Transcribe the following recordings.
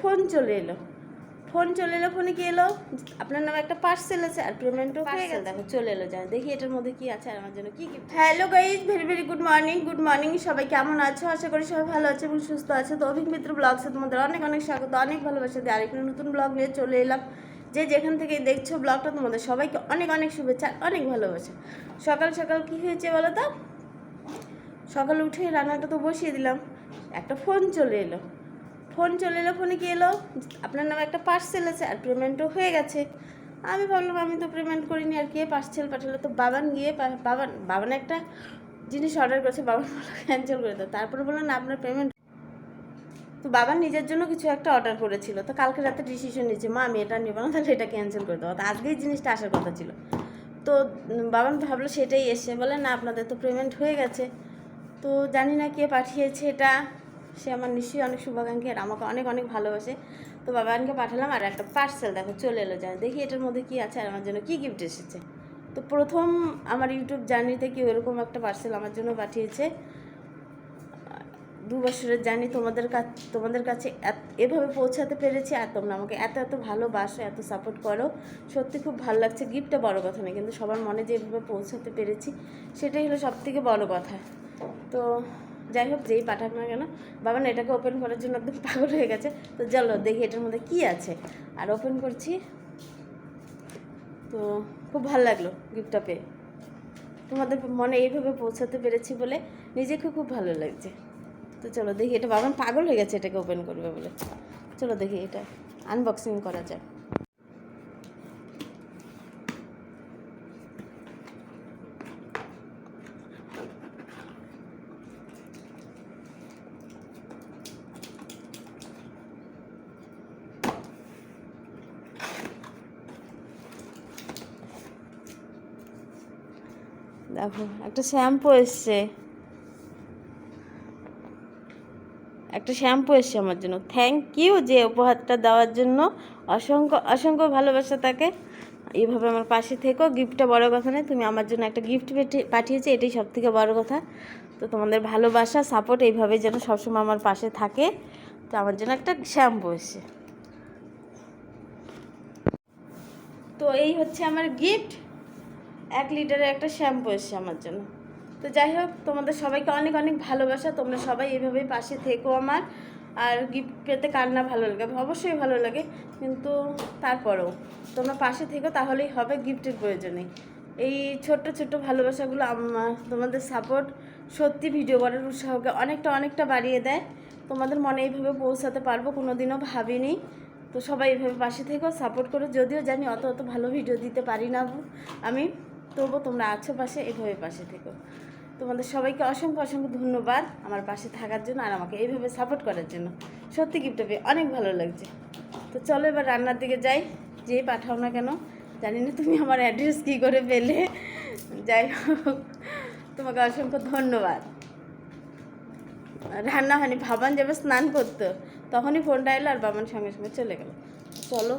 Phone চলে এলো। Phone চলে এলো ফোনে কি এলো? আপনার নামে একটা পার্সেল আছে আর পেমেন্টও হয়ে গেল দেখো চলে এলো যায় দেখি এটার মধ্যে কি আছে আর আমার জন্য কি gift hello guys very very good morning good morning সবাই কেমন আছো? আশা করি সবাই ভালো আছে এবং সুস্থ আছে। তো অভিক মিত্র ব্লগসে তোমাদের অনেক অনেক স্বাগত অনেক ভালোবাসা দিয়ে আরেকটা নতুন ব্লগ নিয়ে চলে এলাম। যে যেখান থেকে দেখছ ব্লগটা তোমাদের সবাইকে অনেক অনেক শুভেচ্ছা আর অনেক ভালোবাসা। সকাল সকাল কি হয়েছে বলো তো? সকালে উঠে রান্নাটা তো বসিয়ে দিলাম। একটা ফোন চলে এলো। ফোন চলে এলো, ফোনে কি এলো? আপনার নামে একটা পার্সেল আছে আর পেমেন্টও হয়ে গেছে। আমি ভাবলাম আমি তো পেমেন্ট করিনি আর কে পার্সেল পাঠালো? তো বাবান গিয়ে বাবান বাবান একটা জিনিস অর্ডার করেছে, বাবান বলল ক্যান্সেল করে দাও। তারপরে বলল, না, আপনার পেমেন্ট তো বাবা নিজের জন্য কিছু একটা অর্ডার করেছিল। তো কালকে রাতে ডিসিশন নিয়েছে, মা, আমি এটা নেব না, তাহলে এটা ক্যান্সেল করে দেবো তো আজকেই জিনিসটা আসার কথা ছিল। তো বাবান ভাবলো, সেটাই এসে বলে, না, আপনাদের তো পেমেন্ট হয়ে গেছে। তো জানি না কে পাঠিয়েছে এটা। সে আমার নিশ্চয়ই অনেক শুভাকাঙ্ক্ষী আর আমাকে অনেক অনেক ভালোবাসে। তো বাবানকে পাঠালাম আর একটা পার্সেল দেখো, চলে এলো যায় দেখি এটার মধ্যে কি আছে আর আমার জন্য কি গিফট এসেছে। তো প্রথম আমার ইউটিউব জার্নিতে কি ওরকম একটা পার্সেল আমার জন্য পাঠিয়েছে। দু বছরের জানি তোমাদের কাছ তোমাদের কাছে এভাবে পৌঁছাতে পেরেছি আর তোমরা আমাকে এত এত ভালোবাসো, এত সাপোর্ট করো। সত্যি খুব ভালো লাগছে। গিফটটা বড় কথা না কিন্তু সবার মনে যে এভাবে পৌঁছাতে পেরেছি, সেটাই হলো সব থেকে বড় কথা। তো যাই হোক যেই পাঠাক না কেন, বাবা না এটাকে ওপেন করার জন্য একদম পাগল হয়ে গেছে। তো চলো দেখি এটার মধ্যে কি আছে। আর ওপেন করছি। তো খুব ভালো লাগল গিফটটা পেয়ে। তোমাদের মনে এইভাবে পৌঁছাতে পেরেছি বলে নিজেকে খুব ভালো লাগছে। তো চলো দেখি, এটা বাবান পাগল হয়ে গেছে এটাকে ওপেন করবে বলে। চলো দেখি, এটা আনবক্সিং করা যাক। দেখো, একটা শ্যাম্পু এসছে। একটা শ্যাম্পু এসছে আমার জন্য। থ্যাংক ইউ যে উপহারটা দেওয়ার জন্য। অসংখ্য অসংখ্য ভালোবাসা তাকে। এইভাবে আমার পাশে থেকো। গিফটটা বড় কথা নয়, তুমি আমার জন্য একটা গিফট পাঠিয়েছে, এটাই সব থেকে বড় কথা। তো তোমাদের ভালোবাসা সাপোর্ট এইভাবে যেন সবসময় আমার পাশে থাকে। তো আমার জন্য একটা শ্যাম্পু এসছে। তো এই হচ্ছে আমার গিফট এক লিটারের একটা শ্যাম্পু এসছে আমার জন্য। তো যাই হোক, তোমাদের সবাইকে অনেক অনেক ভালোবাসা, তোমরা সবাই এভাবেই পাশে থেকো আমার। আর গিফট পেতে কার না ভালো লাগে? অবশ্যই ভালো লাগে, কিন্তু তারপরেও। তোমরা পাশে থেকো, তাহলেই হবে গিফটের প্রয়োজনে। এই ছোট্ট ছোট্ট ভালোবাসাগুলো আমার তোমাদের সাপোর্ট সত্যি ভিডিও করার উৎসাহকে অনেকটা অনেকটা বাড়িয়ে দেয়। তোমাদের মনে এইভাবে পৌঁছাতে পারব কোনো দিনও ভাবিনি। তো সবাই এইভাবে পাশে থেকো সাপোর্ট করো। যদিও জানি অত অত ভালো ভিডিও দিতে পারি না আমি, তবুও তোমরা আছো পাশে এইভাবে পাশে থেকো। তোমাদের সবাইকে অসংখ্য অসংখ্য ধন্যবাদ আমার পাশে থাকার জন্য আর আমাকে এইভাবে সাপোর্ট করার জন্য। সত্যি গিফটটা পেয়ে অনেক ভালো লাগছে। তো চলো এবার রান্নার দিকে যাই। যেই পাঠাও না কেন, জানি না তুমি আমার অ্যাড্রেস কী করে পেলে। যাই হোক, তোমাকে অসংখ্য ধন্যবাদ। রান্না হয়নি ভাবান যাবে স্নান করতো। তখনই ফোনটা এলো আর বাবান সঙ্গে সঙ্গে চলে গেল। চলো,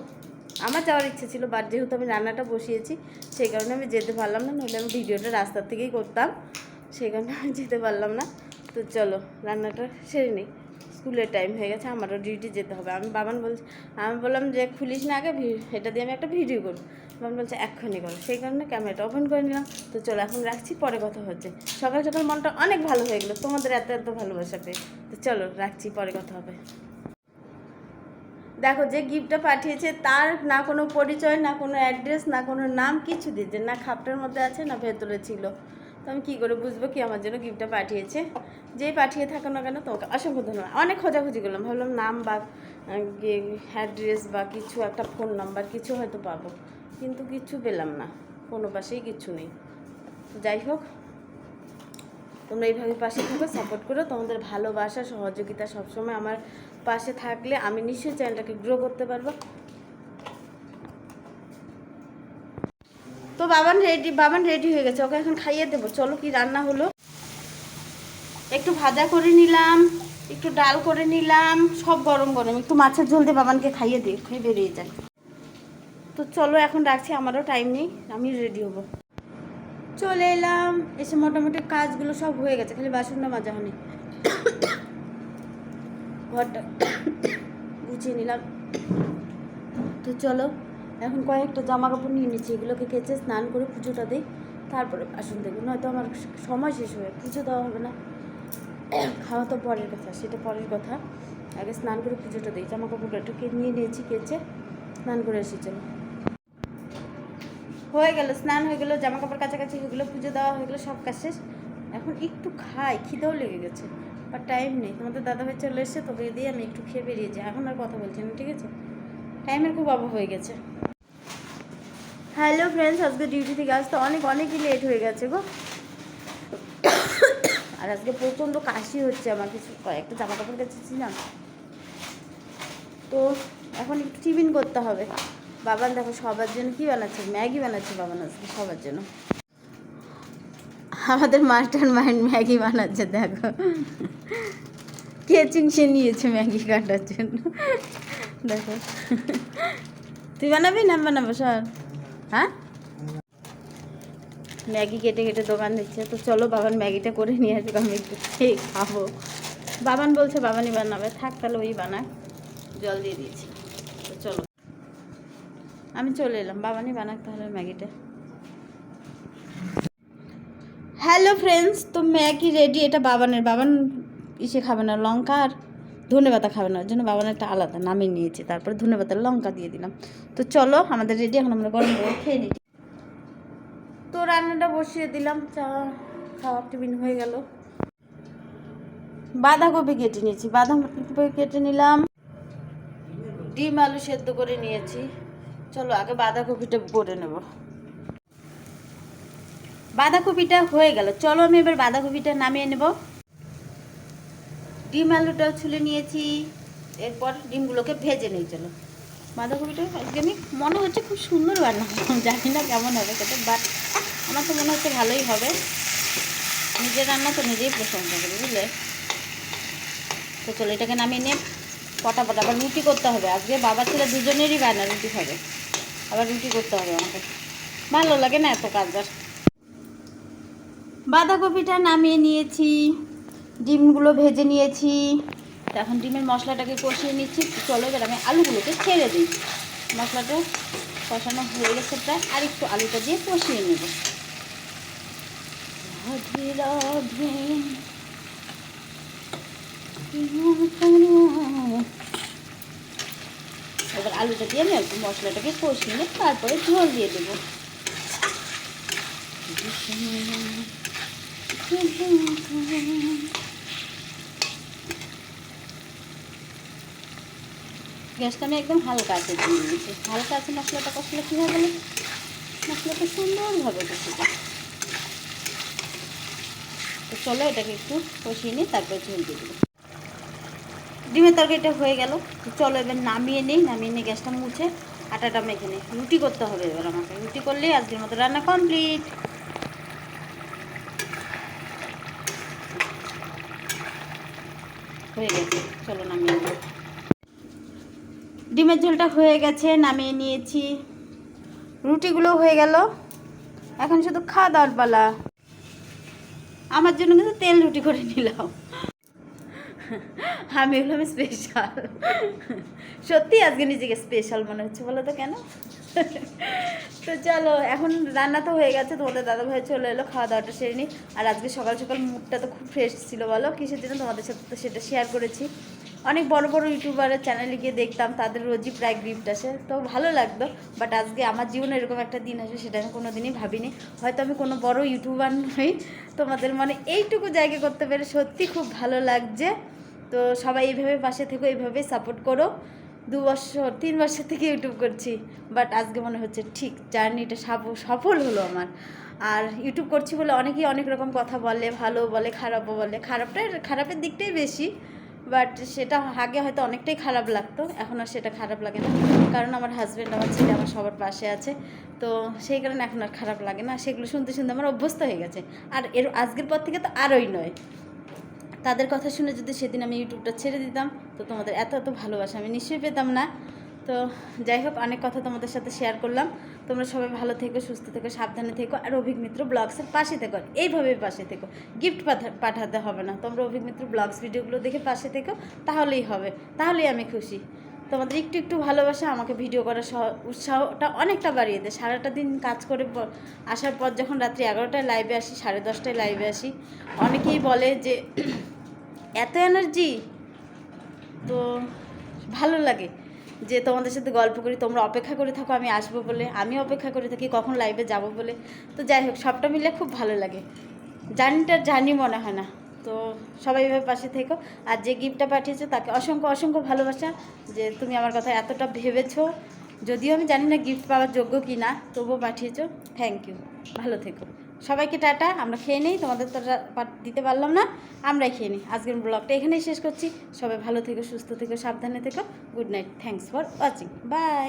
আমার যাওয়ার ইচ্ছে ছিল বাট যেহেতু আমি রান্নাটা বসিয়েছি, সেই কারণে আমি যেতে পারলাম না, নইলে আমি ভিডিওটা রাস্তার থেকেই করতাম, সেই কারণে আমি যেতে পারলাম না। তো চলো, রান্নাটা সেরে নিই। স্কুলের টাইম হয়ে গেছে, আমারও ডিউটি যেতে হবে। আমি বাবান বলছি, আমি বললাম যে, খুলিস না আগে এটা দিয়ে আমি একটা ভিডিও করব। বাবান বলছে, এক্ষুনি করো। সেই কারণে ক্যামেরাটা ওপেন করে নিলাম। তো চলো, এখন রাখছি, পরে কথা হচ্ছে। সকাল সকাল মনটা অনেক ভালো হয়ে গেলো। তোমাদের এত এত ভালোবাসা পেয়ে। তো চলো, রাখছি, পরে কথা হবে। দেখো, যে গিফটটা পাঠিয়েছে, তার না কোনো পরিচয়, না কোনো অ্যাড্রেস না কোনো নাম, কিছু দিয়েছে না খাপটার মধ্যে আছে, না ভেতরে ছিল। তো আমি কী করে বুঝব কি আমার জন্য গিফটটা পাঠিয়েছে? যেই পাঠিয়ে থাকো না কেন তোমাকে অসংখ্য ধন্যবাদ। অনেক খোঁজাখুঁজি করলাম। ভাবলাম নাম বা অ্যাড্রেস বা কিছু, একটা ফোন নাম্বার কিছু হয়তো পাবো। কিন্তু কিছু পেলাম না। কোনো পাশেই কিছু নেই। যাই হোক, তোমরা এইভাবে পাশে থাকো সাপোর্ট করো। তোমাদের ভালোবাসা, সহযোগিতা সবসময় আমার পাশে থাকলে আমি নিশ্চয়ই চ্যানেলটাকে গ্রো করতে পারব। তো বাবান রেডি বাবান রেডি হয়ে গেছে, ওকে এখন খাইয়ে দেবো। চলো কি রান্না হলো। একটু ভাজা করে নিলাম, একটু ডাল করে নিলাম, সব গরম গরম। একটু মাছের ঝোল দিয়ে বাবানকে খাইয়ে দিই খেয়ে বেরিয়ে যায়। তো চলো, এখন রাখছি, আমারও টাইম নেই, আমি রেডি হব। চলে এলাম, এসে মোটামুটি কাজগুলো সব হয়ে গেছে, খালি বাসনটা মাজা হয়নি। ঘরটা গুছিয়ে নিলাম। তো চলো এখন কয়েকটা জামা কাপড় নিয়ে নিচ্ছি, এগুলোকে কেচে স্নান করে পুজোটা দিই, তারপরে বাসন দেবো নয়তো আমার সময় শেষ হবে পুজো দেওয়া হবে না। খাওয়া তো পরের কথা, সেটা পরের কথা। আগে স্নান করে পুজোটা দিই জামা কাপড়টা একটু নিয়ে নিয়েছি, কেচে স্নান করে এসেছি। চলো হয়ে গেল, স্নান হয়ে গেলো জামা কাপড় কাছাকাছি হয়ে গেলো, পুজো দেওয়া হয়ে গেলো, সব কাজ শেষ। এখন একটু খাই, খিদেও লেগে গেছে আর টাইম নেই। তোমাদের দাদাভাই চলে এসছে তোকে দিয়ে আমি একটু খেয়ে বেরিয়ে যাই এখন আর কথা বলছি না, ঠিক আছে? টাইমের খুব অভাব হয়ে গেছে। হ্যালো ফ্রেন্ডস, আজকে ডিউটি থেকে আসতে অনেক, অনেকই লেট হয়ে গেছে গো। আর আজকে প্রচণ্ড কাশি হচ্ছে আমার, কিছু কয়েকটা জামা কাপড় কেচেছিলাম। তো এখন একটু টিফিন করতে হবে। বাবান দেখো সবার জন্য কী বানাচ্ছে? ম্যাগি বানাচ্ছে বাবান আজকে সবার জন্য। আমাদের মাস্টার মাইন্ড ম্যাগি বানাচ্ছে, দেখো। কেচিং সে নিয়েছে ম্যাগি কাটার জন্য? দেখো। তুই বানাবি না বানাবো, সর। হ্যাঁ? ম্যাগি কেটে কেটে দোকান দিচ্ছে। তো চলো বাবান ম্যাগিটা করে নিয়ে আসবে আমি একটু খেয়ে খাব। বাবান বলছে, বাবানই বানাবে। থাক, তাহলে ওই বানায় জল দিয়ে দিয়েছি। তো চলো। আমি চলে এলাম। বাবানই বানাক তাহলে ম্যাগিটা। হ্যালো ফ্রেন্ডস, তো ম্যাগি রেডি। এটা বাবানের। বাবান ইসে খাবে না। লঙ্কা আর ধনে পাতা ওর জন্য বাবান একটা আলাদা নামিয়ে নিয়েছি, তারপরে ধনে পাতা লঙ্কা দিয়ে দিলাম। তো চলো, আমাদের রেডি এখন আমরা গরম করে খেয়ে নিই। তো রান্নাটা বসিয়ে দিলাম, চা, খাওয়ার টিফিন হয়ে গেল। বাঁধাকপি কেটে নিয়েছি, বাঁধাকপি কেটে নিলাম। ডিম আলু সেদ্ধ করে নিয়েছি। চলো, আগে বাঁধাকপিটা করে নেব। বাঁধাকপিটা হয়ে গেল। চলো, আমি এবার বাঁধাকপিটা নামিয়ে নেব। ডিম আলুটাও ছুলে নিয়েছি, এরপর ডিমগুলোকে ভেজে নিই, চলো। বাঁধাকপিটা আজকে আমি, মনে হচ্ছে খুব সুন্দর রান্না জানি না কেমন হবে খেতে বাট আমার তো মনে হচ্ছে ভালোই হবে। নিজের রান্না তো নিজেই প্রশংসা করি, বুঝলে? তো চলো, এটাকে নামিয়ে নিয়ে পটাপট আবার রুটি করতে হবে। আজকে বাবা ছেলে দুজনেরই বায়না রুটি খাবে। আবার রুটি করতে হবে আমাকে। ভালো লাগে না এত কাজ বাঁধাকপিটা নামিয়ে নিয়েছি। ডিমগুলো ভেজে নিয়েছি। এখন ডিমের মশলাটাকে কষিয়ে নিচ্ছি। চলো এবার আমি আলুগুলোকে ছেড়ে দিই। মশলাটা কষানো হয়ে গেছে প্রায়। আর একটু আলুটা দিয়ে কষিয়ে নেব। এবার আলুটা দিয়ে আমি একটু মশলাটাকে কষিয়ে নিয়ে তারপরে ঝোল দিয়ে দেবো। গ্যাসটা আমি একদম হালকা আছে হালকা আছে মশলাটা কষলে কী হবে বলো মশলাটা সুন্দরভাবে কষিয়ে তো চলো এটাকে একটু কষিয়ে নিই তারপরে ঝোল দিয়ে দেবো। ডিমের তরকারিটা হয়ে গেল। চলো এবার নামিয়ে নিই। নামিয়ে নিয়ে গ্যাসটা মুছে আটাটা মেখে নিই রুটি করতে হবে এবার আমাকে। রুটি করলেই আজকের মতো রান্না কমপ্লিট। হয়ে গেছে। চলো নামিয়ে নিই। ডিমের ঝোলটা হয়ে গেছে, নামিয়ে নিয়েছি। রুটিগুলো হয়ে গেল। এখন শুধু খাওয়া দাওয়ার পালা। আমার জন্য কিন্তু তেল রুটি করে নিলাম। আমি হলাম স্পেশাল সত্যি আজকে নিজেকে স্পেশাল মনে হচ্ছে, বলো তো কেন? তো চলো, এখন রান্না তো হয়ে গেছে, তোমাদের দাদা ভাই চলে এলো, খাওয়া দাওয়াটা সেরে নিই আর আজকে সকাল সকাল মুডটা তো খুব ফ্রেশ ছিল, বলো? কিসের জন্য তোমাদের সাথে তো সেটা শেয়ার করেছি। অনেক বড় বড় ইউটিউবারের চ্যানেলে গিয়ে দেখতাম, তাদের রোজই প্রায় গিফট আসে। তো ভালো লাগতো বাট আজকে আমার জীবনে এরকম একটা দিন আসবে সেটা আমি কোনো দিনই ভাবিনি। হয়তো আমি কোনো বড় ইউটিউবার নই, তোমাদের মানে এইটুকু জায়গা করতে পেরে সত্যি খুব ভালো লাগছে। তো সবাই এইভাবে পাশে থেকো এইভাবেই সাপোর্ট করো। দু বছর, তিন বছর থেকে ইউটিউব করছি বাট আজকে মনে হচ্ছে ঠিক জার্নিটা সফল হলো আমার। আর ইউটিউব করছি বলে অনেকেই অনেক রকম কথা বলে, ভালো বলে, খারাপও বলে। খারাপটা খারাপের দিকটাই বেশি বাট সেটা আগে হয়তো অনেকটাই খারাপ লাগতো, এখন আর সেটা খারাপ লাগে না। কারণ আমার হাজব্যান্ড আমার ছেলে আমার সবার পাশে আছে, তো সেই কারণে এখন আর খারাপ লাগে না। সেগুলো শুনতে শুনতে আমার অভ্যস্ত হয়ে গেছে। আর এর আজকের পর থেকে তো আরোই নয়। তাদের কথা শুনে যদি সেদিন আমি ইউটিউবটা ছেড়ে দিতাম, তো তোমাদের এত এত ভালোবাসা আমি নিশ্চয়ই পেতাম না। তো যাই হোক, অনেক কথা তোমাদের সাথে শেয়ার করলাম। তোমরা সবাই ভালো থেকো, সুস্থ থেকো, সাবধানে থেকো, আর অভিক মিত্র ব্লগসের পাশে থেকো এইভাবে পাশে থেকো। গিফট পাঠাতে হবে না। তোমরা অভিক মিত্র ব্লগস ভিডিওগুলো দেখে পাশে থেকো, তাহলেই হবে। তাহলেই আমি খুশি। তোমাদের একটু একটু ভালোবাসা, আমাকে ভিডিও করার সহ- উৎসাহটা অনেকটা বাড়িয়ে দেয়। সারাটা দিন কাজ করে আসার পর যখন রাত্রি এগারোটায় লাইভে আসি, সাড়ে দশটায় লাইভে আসি, অনেকেই বলে যে, এত এনার্জি তো ভালো লাগে। যে তোমাদের সাথে গল্প করি, তোমরা অপেক্ষা করে থাকো, আমি আসব বলে, আমি অপেক্ষা করে থাকি, কখন লাইভে যাব বলে। তো যাই হোক, সবটা মিলে খুব ভালো লাগে। জার্নিটার জার্নি মনে হয় না। তো সবাই এভাবে পাশে থেকো। আর যে গিফটটা পাঠিয়েছো, তাকে অসংখ্য অসংখ্য ভালোবাসা যে তুমি আমার কথা এতটা ভেবেছো। যদিও আমি জানি না গিফট পাওয়ার যোগ্য কি না তবুও পাঠিয়েছো। থ্যাংক ইউ ভালো থেকো। সবাইকে টাটা, আমরা খেয়ে নিই, তোমাদের তো দিতে পারলাম না, আমরাই খেয়ে নিই। আজকের ব্লগটা এখানেই শেষ করছি। সবাই ভালো থেকো, সুস্থ থেকো, সাবধানে থেকো। Good night thanks for watching. Bye.